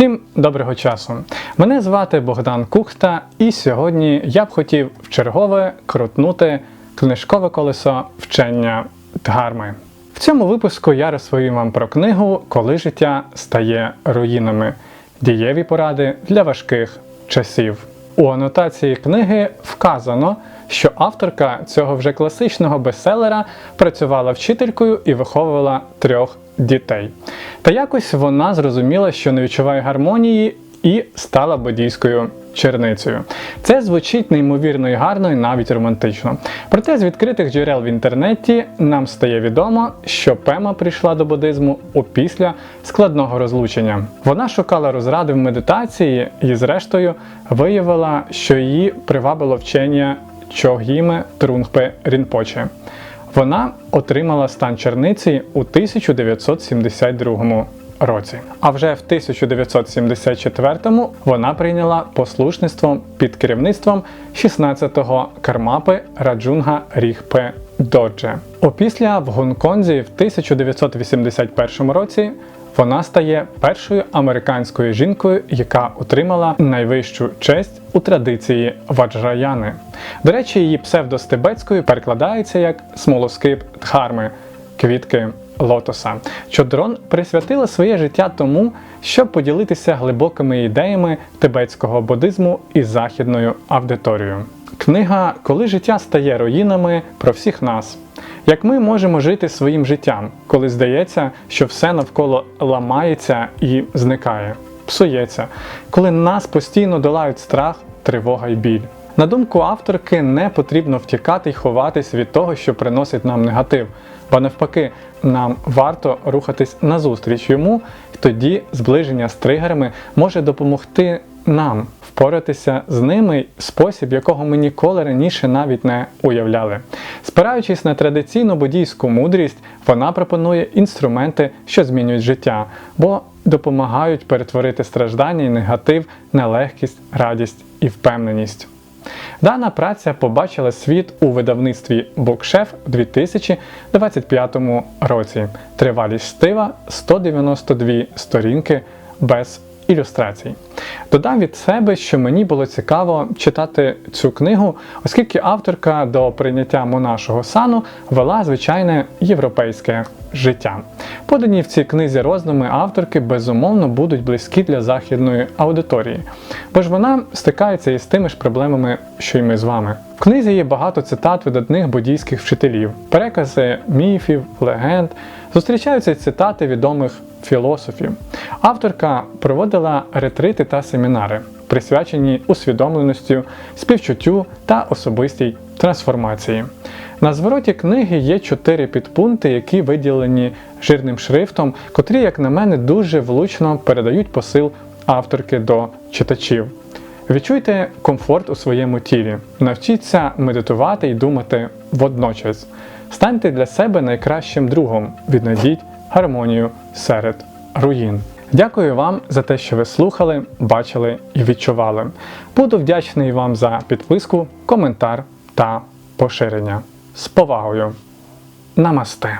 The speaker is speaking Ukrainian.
Всім доброго часу! Мене звати Богдан Кухта, і сьогодні я б хотів вчергове крутнути книжкове колесо вчення Дгарми. В цьому випуску я розповім вам про книгу Коли життя стає руїнами. Дієві поради для важких часів. У анотації книги вказано, що авторка цього вже класичного бестселера працювала вчителькою і виховувала трьох дітей. Та якось вона зрозуміла, що не відчуває гармонії і стала бодійською черницею. Це звучить неймовірно і гарно і навіть романтично. Проте з відкритих джерел в інтернеті нам стає відомо, що Пема прийшла до буддизму опісля складного розлучення. Вона шукала розради в медитації і, зрештою, виявила, що її привабило вчення Чогіме Трунгпе Рінпоче. Вона отримала стан черниці у 1972 році. А вже в 1974-му вона прийняла послушництво під керівництвом 16-го кармапи Раджунга Ріхпе Додже. Опісля в Гонконзі в 1981 році вона стає першою американською жінкою, яка отримала найвищу честь у традиції ваджраяни. До речі, її псевдостебецькою перекладається як смолоскип Дхарми квітки лотоса. Чодрон присвятила своє життя тому, щоб поділитися глибокими ідеями тибетського буддизму із західною аудиторією. Книга Коли життя стає руїнами про всіх нас. Як ми можемо жити своїм життям, коли здається, що все навколо ламається і зникає, псується, коли нас постійно долають страх, тривога й біль. На думку авторки, не потрібно втікати й ховатись від того, що приносить нам негатив, бо навпаки, нам варто рухатись назустріч йому, і тоді зближення з тригерами може допомогти нам впоратися з ними спосіб, якого ми ніколи раніше навіть не уявляли. Спираючись на традиційну буддійську мудрість, вона пропонує інструменти, що змінюють життя, бо допомагають перетворити страждання і негатив на легкість, радість і впевненість. Дана праця побачила світ у видавництві Букшеф у 2025 році. Тривалість штива 192 сторінки без ілюстрацій. Додам від себе, що мені було цікаво читати цю книгу, оскільки авторка до прийняття монашого сану вела звичайне європейське життя. Подані в цій книзі роздуми авторки безумовно будуть близькі для західної аудиторії, бо ж вона стикається із тими ж проблемами, що й ми з вами. В книзі є багато цитат видатних буддійських вчителів, перекази міфів, легенд, зустрічаються цитати відомих філософів. Авторка проводила ретрити та семінари, присвячені усвідомленості, співчуттю та особистій трансформації. На звороті книги є чотири підпункти, які виділені жирним шрифтом, котрі, як на мене, дуже влучно передають посил авторки до читачів. Відчуйте комфорт у своєму тілі, навчіться медитувати і думати водночас. Станьте для себе найкращим другом, віднайдіть гармонію серед руїн. Дякую вам за те, що ви слухали, бачили і відчували. Буду вдячний вам за підписку, коментар та поширення. З повагою. Намасте!